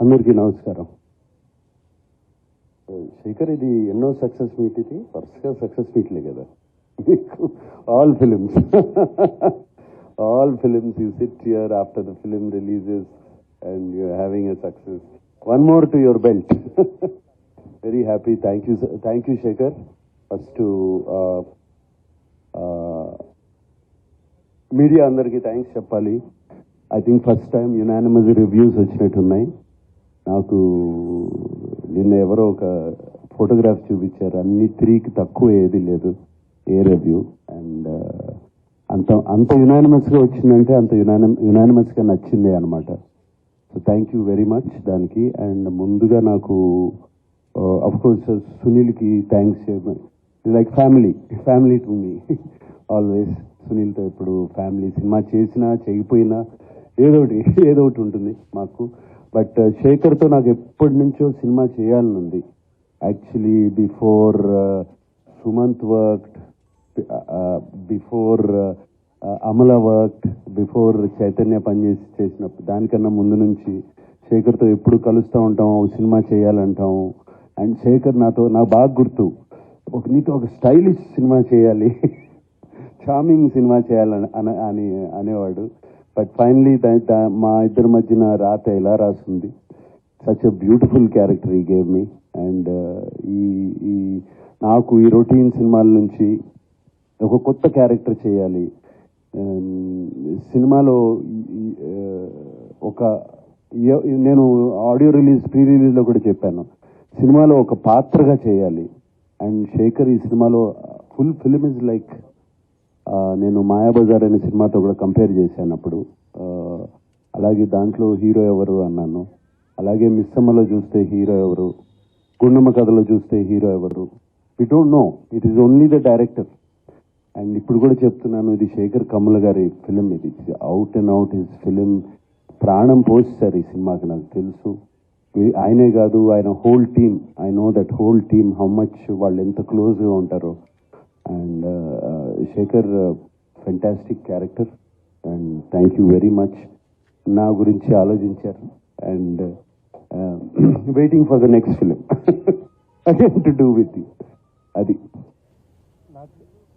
అందరికీ నమస్కారం శేఖర్ ఇది ఎన్నో సక్సెస్ మీట్ ఇది వరుసగా సక్సెస్ మీట్లే కదా all films all films you sit here after the film releases and you having a success one more to your belt very happy thank you thank you Shekhar first media అందరికీ thanks చెప్పాలి I think first time unanimous reviews వచ్చినట్టున్నాయి నాకు నిన్న ఎవరో ఒక photograph చూపించారు. అన్ని త్రీకి తక్కువ ఏది లేదు ఏ రివ్యూ అండ్ uh, అంత అంత యునానిమస్గా వచ్చిందంటే అంత యునానిమ యునానిమస్గా నచ్చింది అనమాట so thank you very much దానికి. అండ్ ముందుగా నాకు అఫ్కోర్స్ సునీల్కి thanks like family family to me always సునీల్తో ఇప్పుడు ఫ్యామిలీ సినిమా చేసినా చేయకపోయినా ఏదో ఒకటి ఏదో ఒకటి ఉంటుంది మాకు. బట్ uh, శేఖర్తో నాకు ఎప్పటి నుంచో సినిమా చేయాలని ఉంది. Actually before uh, Sumanth work before uh, Amala work before Chaitanya పనిచేసి చేసినప్పుడు దానికన్నా ముందు నుంచి శేఖర్తో ఎప్పుడు కలుస్తూ ఉంటాం సినిమా చేయాలంటాం. అండ్ శేఖర్ నాతో నా బాగా గుర్తు. ఒక నీతో ఒక స్టైలిష్ సినిమా చేయాలి. చార్మింగ్ సినిమా చేయాలని అని అనేవాడు. బట్ ఫైనలీ మా ఇద్దరి మధ్యన రాత ఎలా రాసింది? సచ్ ఎ బ్యూటిఫుల్ క్యారెక్టర్ ఈ గేమ్ మీ అండ్ ఈ ఈ నాకు ఈ రొటీన్ సినిమాల నుంచి ఒక కొత్త క్యారెక్టర్ చేయాలి. Um, సినిమాలో uh, ఒక నేను ఆడియో రిలీజ్ ప్రీ రిలీజ్లో కూడా చెప్పాను. సినిమాలో ఒక పాత్రగా చేయాలి. అండ్ శేఖర్ ఈ సినిమాలో ఫుల్ ఫిలిం ఇస్ లైక్ నేను మాయాబజార్ అనే సినిమాతో కూడా కంపేర్ చేశాను అప్పుడు. అలాగే దాంట్లో హీరో ఎవరు అన్నాను. అలాగే మిస్సమ్మలో చూస్తే హీరో ఎవరు? గుండమ్మ కథలో చూస్తే హీరో ఎవరు? We don't know it is only the director and ఇప్పుడు కూడా చెప్తున్నాను ఇది శేఖర్ కమల్ గారి ఫిలిం ఇది out and out his film ప్రాణం పోస్తారు ఈ సినిమాకి నాకు తెలుసు. ఆయనే కాదు ఆయన whole team I know that whole team how much వాళ్ళు ఎంత క్లోజ్గా ఉంటారో. And Shekhar fantastic character and thank you very much నా గురించి ఆలోచించారు. And waiting for the next film again to do with అది.